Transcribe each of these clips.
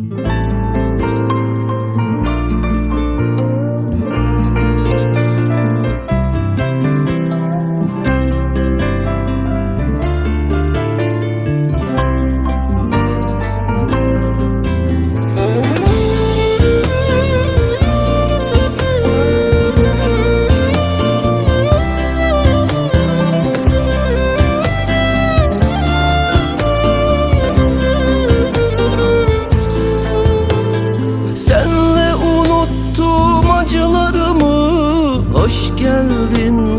Senle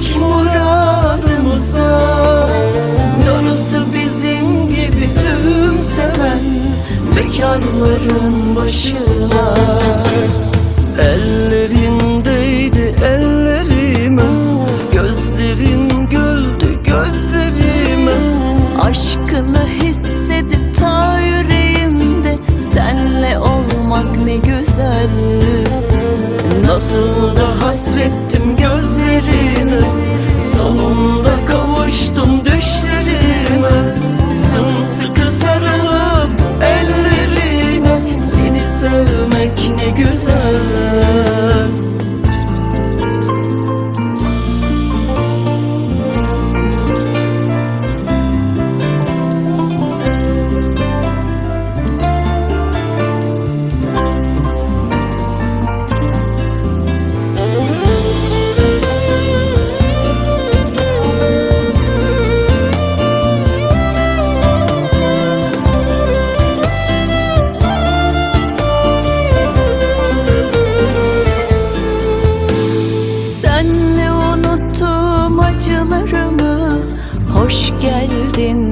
Erdik muradımıza. Darısı bizim gibi tüm seven Bekarların başına. Ellerindeydi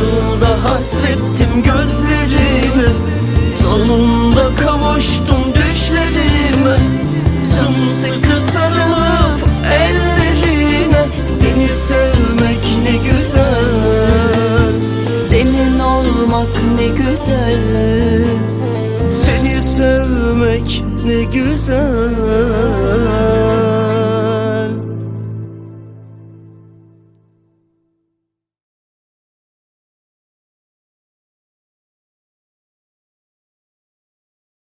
Nasıl da hasrettim gözlerine Sonunda kavuştum düşlerime. Sımsıkı sarılıp ellerine. Seni sevmek ne güzel. Senin olmak ne güzel. Seni sevmek ne güzel